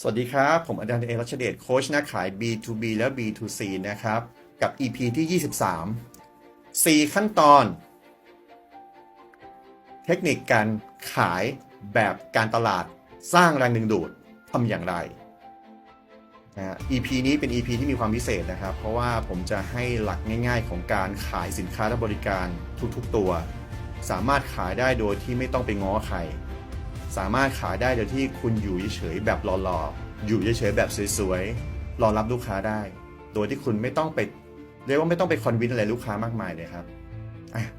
สวัสดีครับ ผมอาจารย์เอรัชเดชโค้ชนักขาย B2B และ B2C นะครับ กับ EP ที่ 23 4 ขั้นตอน เทคนิคการขายแบบการตลาดสร้างแรงดึงดูดทำอย่างไรนะฮะ EP นี้เป็น EP ที่มีความพิเศษนะครับ เพราะว่าผมจะให้หลักง่าย ๆ ของการขายสินค้าและบริการทุกๆตัว สามารถขายได้โดยที่ไม่ต้องไปง้อใคร สามารถขายได้โดยที่คุณอยู่เฉยๆแบบหล่อๆอยู่เฉยๆแบบสวยๆรอรับลูกค้าได้ โดยที่คุณไม่ต้องไปเรียกว่าไม่ต้องไปคอนวินอะไรลูกค้ามากมายเลยครับ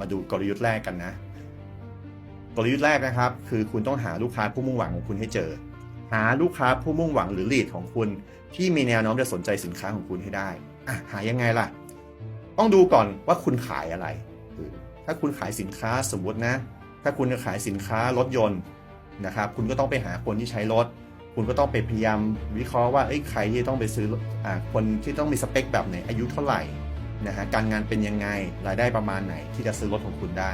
มาดูกลยุทธ์แรกกันนะ กลยุทธ์แรกนะครับ คือคุณต้องหาลูกค้าผู้มุ่งหวังของคุณให้เจอ หาลูกค้าผู้มุ่งหวังหรือลีดของคุณ ที่มีแนวโน้มจะสนใจสินค้าของคุณให้ได้อะหายังไงล่ะ ต้องดูก่อนว่าคุณขายอะไร ถ้าคุณขายสินค้าสมมตินะ ถ้าคุณจะขายสินค้ารถยนต์ นะครับ คุณก็ต้องไปหาคนที่ใช้รถ คุณก็ต้องไปพยายามวิเคราะห์ว่าเอ้ยใครที่ต้องไปซื้ออ่าคนที่ต้องมีสเปคแบบไหนอายุเท่าไหร่นะฮะการงานเป็นยังไงรายได้ประมาณไหนที่จะซื้อรถของคุณได้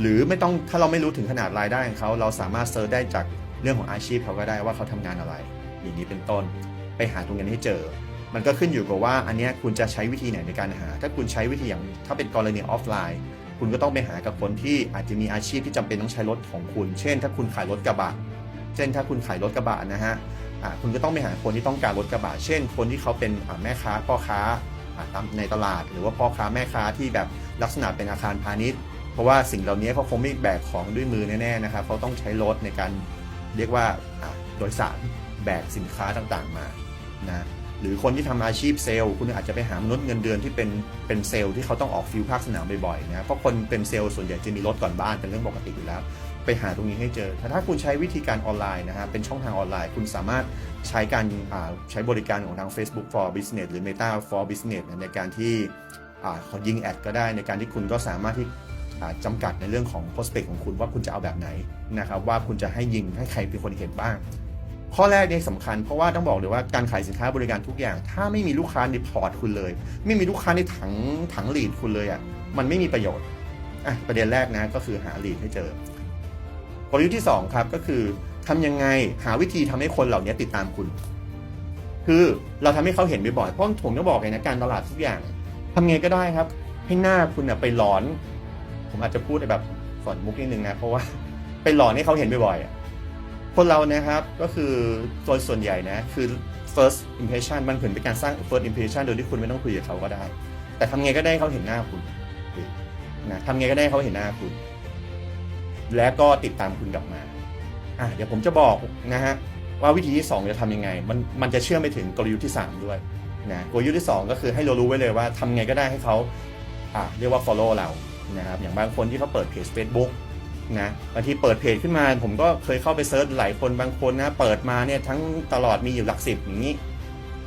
หรือไม่ต้องถ้าเราไม่รู้ถึงขนาดรายได้ของเขาเราสามารถเซิร์ชได้จากเรื่องของอาชีพเขาก็ได้ว่าเขาทำงานอะไร อย่างนี้เป็นต้นไปหาตรงนั้นให้เจอ มันก็ขึ้นอยู่กับว่าอันนี้คุณจะใช้วิธีไหนในการหา ถ้าคุณใช้วิธีอย่างถ้าเป็นกรณีออฟไลน์ คุณก็ต้องไปหากับคนที่อาจจะมีอาชีพที่จำเป็นต้องใช้รถของคุณ เช่น ถ้าคุณขายรถกระบะ เช่น ถ้าคุณขายรถกระบะนะฮะคุณก็ต้องไปหาคนที่ต้องการรถกระบะ เช่น คนที่เขาเป็นแม่ค้าพ่อค้าตามในตลาด หรือว่าพ่อค้าแม่ค้าที่แบบลักษณะเป็นอาคารพาณิชย์ เพราะว่าสิ่งเหล่านี้เขาคงไม่แบกของด้วยมือแน่ๆนะครับเขาต้องใช้รถในการเรียกว่าโดยสารแบกสินค้าต่างๆมานะ หรือคนที่ทำอาชีพเซลล์คุณอาจจะไปหามนุษย์เงินเดือนที่เป็นเป็นเซลล์ที่เขาต้องออกฟิวภาคสนามบ่อยๆนะเพราะคนเป็นเซลล์ส่วนใหญ่จะมีรถก่อนบ้านเป็นเรื่องปกติอยู่แล้ว ไปหาตรงนี้ให้เจอ ถ้าถ้าคุณใช้วิธีการออนไลน์นะฮะเป็นช่องทางออนไลน์ คุณสามารถใช้การใช้บริการของทาง Facebook for Business หรือ Meta for Business ในการที่อ่าขอยิงแอดก็ได้ในการที่คุณก็สามารถที่อ่าจำกัดในเรื่องของ prospect ของคุณว่าคุณจะเอาแบบไหนนะครับว่าคุณจะให้ยิงให้ใครเป็นคนเห็นบ้าง ข้อแรกเนี่ยสำคัญเพราะว่าต้องบอกเลยว่าการขายสินค้าบริการทุกอย่าง ถ้าไม่มีลูกค้าในพอร์ตคุณเลย ไม่มีลูกค้าในถังถังลีดคุณเลยอะมันไม่มีประโยชน์อะประเด็นแรกนะก็คือหาลีดให้เจอกลยุทธ์ที่2ครับก็คือทำยังไงหาวิธีทำให้คนเหล่านี้ติดตามคุณ คือเราทำให้เขาเห็นบ่อยๆเพราะผมต้องบอกเลยนะการตลาดทุกอย่างทำไงก็ได้ครับ ให้หน้าคุณนะไปหลอน ผมอาจจะพูดแบบสอนมุกนิดนึงนะเพราะว่าไปหลอนให้เขาเห็นบ่อยๆ คนเรานะครับก็คือโดยส่วนใหญ่นะคือ first impression มันเหมือนเป็นการสร้าง first impression โดยที่คุณไม่ต้องคุยกับเขาก็ได้ แต่ทำไงก็ได้เขาเห็นหน้าคุณนะทำไงก็ได้เขาเห็นหน้าคุณ และก็ติดตามคุณกลับมาอะเดี๋ยวผมจะบอกนะฮะว่าวิธีที่ 2 จะทำยังไง มันมันจะเชื่อมไปถึงกลยุทธ์ที่ 3 ด้วยนะกลยุทธ์ที่ 2 ก็คือให้เรารู้ไว้เลยว่าทำไงก็ได้ให้เขาอะเรียกว่า follow เรานะครับอย่างบางคนที่เขาเปิดเพจ Facebook นะบางทีเปิดเพจขึ้นมา ผมก็เคยเข้าไปเซิร์ชหลายคนบางคนนะ เปิดมาเนี่ยทั้งตลอดมีอยู่หลักสิบอย่างนี้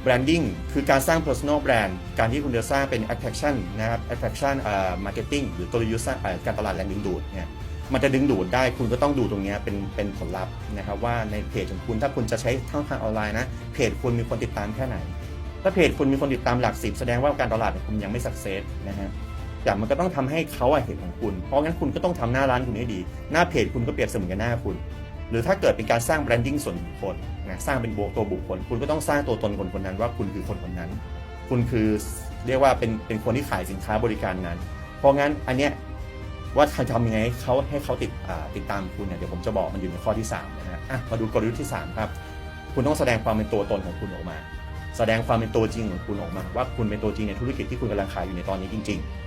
branding คือการสร้าง personal brand การที่คุณจะสร้างเป็น attraction นะครับ attraction เอ่อ marketing หรือกลยุทธ์สร้างเอ่อการตลาดแรงดึงดูดเนี่ยมันจะดึงดูดได้คุณก็ต้องดูตรงเนี้ยเป็นเป็นผลลัพธ์นะครับว่าในเพจของคุณถ้าคุณจะใช้ช่องทางออนไลน์นะเพจคุณมีคนติดตามแค่ไหน ถ้าเพจคุณมีคนติดตามหลักสิบแสดงว่าการตลาดของคุณยังไม่ success นะฮะ อย่มันก็ต้องทำให้เขาเห็นของคุณ เพราะงั้นคุณก็ต้องทำหน้าร้านคุณให้ดี หน้าเพจคุณก็เปรียบเสมือนกับหน้าคุณ หรือถ้าเกิดเป็นการสร้างแบรนดิ้งส่วนบุคคลนะสร้างเป็นบตัวบุคคล คุณก็ต้องสร้างตัวตนคนคนนั้นว่าคุณคือคนคนนั้น คุณคือเรียกว่าเป็นเป็นคนที่ขายสินค้าบริการนั้น เพราะงั้นอันเนี้ยว่าจะทำยังไงให้เขาให้เขาติดติดตามคุณเนี่ยเดี๋ยวผมจะบอกมันอยู่ในข้อที่3นะฮะอะมาดูกลยุทธ์ที่ 3 ครับ คุณต้องแสดงความเป็นตัวตนของคุณออกมา แสดงความเป็นตัวจริงของคุณออกมา ว่าคุณเป็นตัวจริงในธุรกิจที่คุณกำลังขายอยู่ในตอนนี้จริง ๆ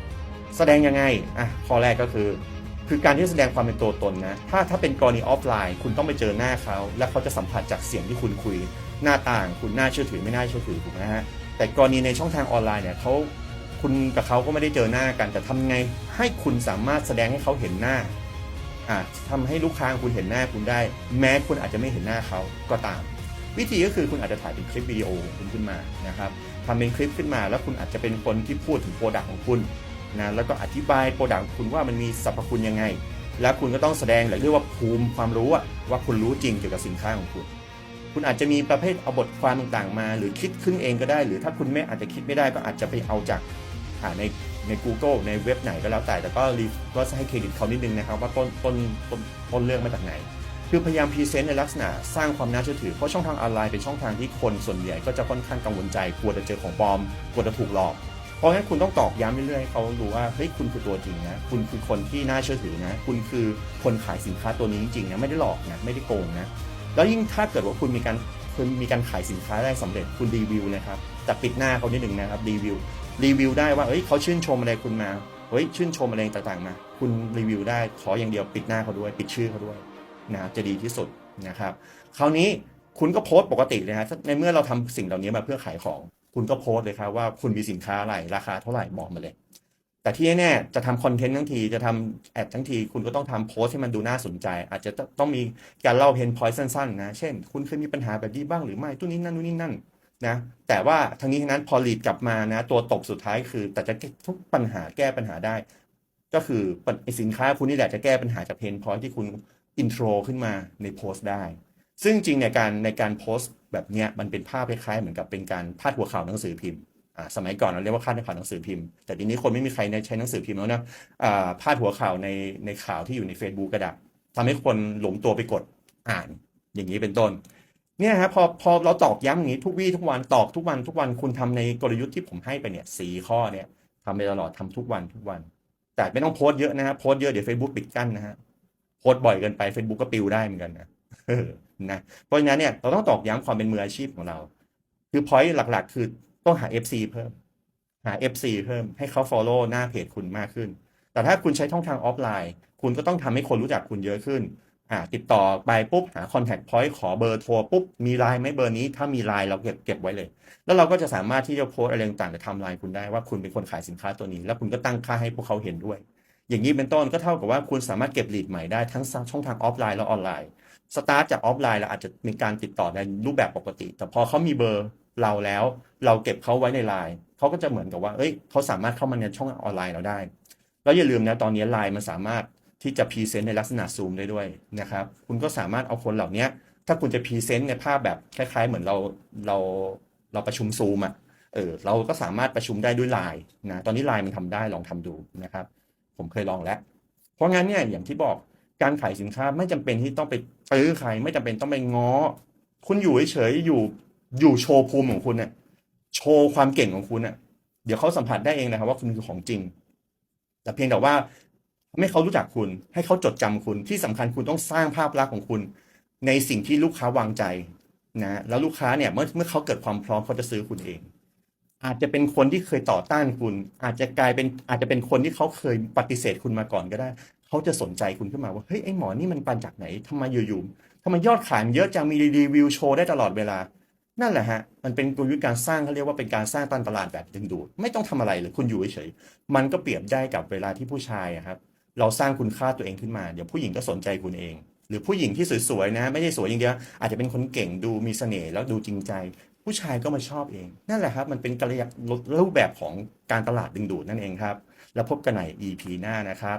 แสดงยังไงอะข้อแรกก็คือ คือการที่แสดงความเป็นตัวตนนะ ถ้าถ้าเป็นกรณีออฟไลน์ คุณต้องไปเจอหน้าเขา และเขาจะสัมผัสจากเสียงที่คุณคุย หน้าต่าง คุณน่าเชื่อถือไม่น่าเชื่อถือถูกไหมฮะแต่กรณีในช่องทางออนไลน์เนี่ยเขาคุณกับเขาก็ไม่ได้เจอหน้ากัน แต่ทำไงให้คุณสามารถแสดงให้เขาเห็นหน้าอ่าทำให้ลูกค้าคุณเห็นหน้าคุณได้ แม้คุณอาจจะไม่เห็นหน้าเขาก็ตาม วิธีก็คือคุณอาจจะถ่ายเป็นคลิปวิดีโอของคุณขึ้นมานะครับทำเป็นคลิปขึ้นมาแล้วคุณอาจจะเป็นคนที่พูดถึงโปรดักต์ของคุณ นะแล้วก็อธิบายโปรดักต์คุณว่ามันมีสรรพคุณยังไง แล้วคุณก็ต้องแสดงหรือเรียกว่าภูมิความรู้ว่าคุณรู้จริงเกี่ยวกับสินค้าของคุณ คุณอาจจะมีประเภทเอาบทความต่างๆมา หรือคิดขึ้นเองก็ได้ หรือถ้าคุณไม่อาจจะคิดไม่ได้ก็อาจจะไปเอาจากาในใน Google ในเว็บไหนก็แล้วแต่ แต่ก็รีก็ให้เครดิตเขานิดนึงนะครับว่าต้นต้นต้นต้นเรื่องมาจากไหน คือพยายามพรีเซนต์ในลักษณะสร้างความน่าเชื่อถือ เพราะช่องทางออนไลน์เป็นช่องทางที่คนส่วนใหญ่ก็จะค่อนข้างกังวลใจ กลัวจะเจอของปลอม กลัวจะถูกหลอก เพราะงั้นคุณต้องตอกย้ำเรื่อยๆให้เขารู้ว่าเฮ้ยคุณคือตัวจริงนะคุณคือคนที่น่าเชื่อถือนะ คุณคือคนขายสินค้าตัวนี้จริงๆนะไม่ได้หลอกนะไม่ได้โกงนะแล้วยิ่งถ้าเกิดว่าคุณมีการคุณมีการขายสินค้าได้สำเร็จคุณรีวิวนะครับแต่ปิดหน้าเขานิดหนึ่งนะครับรีวิวรีวิวได้ว่าเฮ้ยเขาชื่นชมอะไรคุณมาเฮ้ยชื่นชมอะไรต่างๆมาคุณรีวิวได้ขออย่างเดียวปิดหน้าเขาด้วย ปิดชื่อเขาด้วยนะครับจะดีที่สุดนะครับ คราวนี้คุณก็โพสต์ปกติเลยฮะในเมื่อเราทำสิ่งเหล่านี้มาเพื่อขายของ คุณก็โพสเลยครับว่าคุณมีสินค้าอะไรราคาเท่าไหร่บอกมาเลย แต่ที่แน่ๆจะทำคอนเทนต์ทั้งทีจะทำแอดทั้งทีคุณก็ต้องทำโพสให้มันดูน่าสนใจ อาจจะต้องมีการเล่าเพนพอยต์สั้นๆนะเช่น คุณเคยมีปัญหาแบบนี้บ้างหรือไม่ตู้นี้นั่นนู่นนี่นั่นนะแต่ว่าทั้งนี้ทั้งนั้นพอลีดกลับมานะ ตัวตบสุดท้ายคือ แต่จะทุกปัญหาแก้ปัญหาได้ ก็คือสินค้าคุณนี่แหละจะแก้ปัญหาจากเพนพอยต์ที่คุณอินโทรขึ้นมาในโพสต์ได้ ซึ่งจริงในการในการโพสต์ แบบเนี้ยมันเป็นภาพคล้ายๆเหมือนกับเป็นการพาดหัวข่าวหนังสือพิมพ์อ่าสมัยก่อนเราเรียกว่าพาดหัวข่าวหนังสือพิมพ์แต่ทีนี้คนไม่มีใครใช้หนังสือพิมพ์แล้วนะอ่าพาดหัวข่าวในในข่าวที่อยู่ใน Facebook กระดับทำให้คนหลงตัวไปกดอ่านอย่างนี้เป็นต้น เนี่ยฮะพอพอเราตอกย้ำอย่างนี้ทุกวี่ทุกวันตอกทุกวันทุกวันคุณทำในกลยุทธ์ที่ผมให้ไปเนี่ยสี่ข้อเนี่ยทำไปตลอดทำทุกวันทุกวัน แต่ไม่ต้องโพสต์เยอะนะฮะโพสต์เยอะเดี๋ยว Facebook ปิดกั้นนะฮะโพสต์บ่อยเกินไป Facebook ก็ปิวได้เหมือนกันนะ นะเพราะฉะนั้นเนี่ยเราต้องตอกย้ำความเป็นมืออาชีพของเรา คือพอยต์หลักๆ คือต้องหา FC เพิ่ม หา FC เพิ่มให้เขา follow หน้าเพจคุณมากขึ้น แต่ถ้าคุณใช้ช่องทางออฟไลน์ คุณก็ต้องทำให้คนรู้จักคุณเยอะขึ้นอ่าติดต่อไปปุ๊บหา contact point ขอเบอร์โทรปุ๊บมีไลน์ไหมเบอร์นี้ถ้ามีไลน์เราเก็บเก็บไว้เลย แล้วเราก็จะสามารถที่จะโพสอะไรต่างๆจะทำไลน์คุณได้ว่าคุณเป็นคนขายสินค้าตัวนี้ แล้วคุณก็ตั้งค่าให้พวกเขาเห็นด้วย อย่างนี้เป็นต้นก็เท่ากับว่าคุณสามารถเก็บลีดใหม่ได้ทั้งช่องทางออฟไลน์และออนไลน์ สตาร์ทจากออฟไลน์เราอาจจะมีการติดต่อในรูปแบบปกติ แต่พอเขามีเบอร์เราแล้ว เราเก็บเขาไว้ในไลน์เขาก็จะเหมือนกับว่าเอ้ยเขาสามารถเข้ามาในช่องออนไลน์เราได้ แล้วอย่าลืมนะตอนนี้ไลน์มันสามารถที่จะพรีเซนต์ในลักษณะซูมได้ด้วยนะครับคุณก็สามารถเอาคนเหล่านี้ถ้าคุณจะพรีเซนต์ในภาพแบบคล้าย ๆ เหมือนเราเราเราประชุมซูมอะเออเราก็สามารถประชุมได้ด้วยไลน์นะตอนนี้ไลน์มันทำได้ลองทำดูนะครับ ผมเคยลองแล้ว เพราะงั้นเนี่ยอย่างที่บอก การขายสินค้าไม่จำเป็นที่ต้องไปตื้อใครไม่จำเป็นต้องไปง้อ คุณอยู่เฉยๆอยู่อยู่โชว์ภูมิของคุณเนี่ยโชว์ความเก่งของคุณเนี่ยเดี๋ยวเขาสัมผัสได้เองนะครับว่าคุณคือของจริง แต่เพียงแต่ว่าไม่เขารู้จักคุณ ให้เขาจดจำคุณที่สำคัญคุณต้องสร้างภาพลักษณ์ของคุณ ในสิ่งที่ลูกค้าวางใจนะแล้วลูกค้าเนี่ยเมื่อเมื่อเขาเกิดความพร้อมเขาจะซื้อคุณเอง อาจจะเป็นคนที่เคยต่อต้านคุณ อาจจะกลายเป็นอาจจะเป็นคนที่เขาเคยปฏิเสธคุณมาก่อนก็ได้ เขาจะสนใจคุณขึ้นมาว่าเฮ้ยไอ้หมอนี่มันปันจากไหนทำไมอยู่ๆทำไมยอดขายมันเยอะจังมีรีวิวโชว์ได้ตลอดเวลา นั่นแหละฮะมันเป็นกลยุทธ์การสร้างเขาเรียกว่าเป็นการสร้างตันตลาดแบบดึงดูดไม่ต้องทำอะไรเลยคุณอยู่เฉยๆมันก็เปรียบได้กับเวลาที่ผู้ชายครับ เราสร้างคุณค่าตัวเองขึ้นมาเดี๋ยวผู้หญิงก็สนใจคุณเอง หรือผู้หญิงที่สวยๆนะ ไม่ใช่สวยอย่างเดียวอาจจะเป็นคนเก่งดูมีเสน่ห์แล้วดูจริงใจผู้ชายก็มาชอบเอง นั่นแหละครับ มันเป็นกระยะรูปแบบของการตลาดดึงดูดนั่นเองครับ แล้วพบกันใน EP หน้านะครับ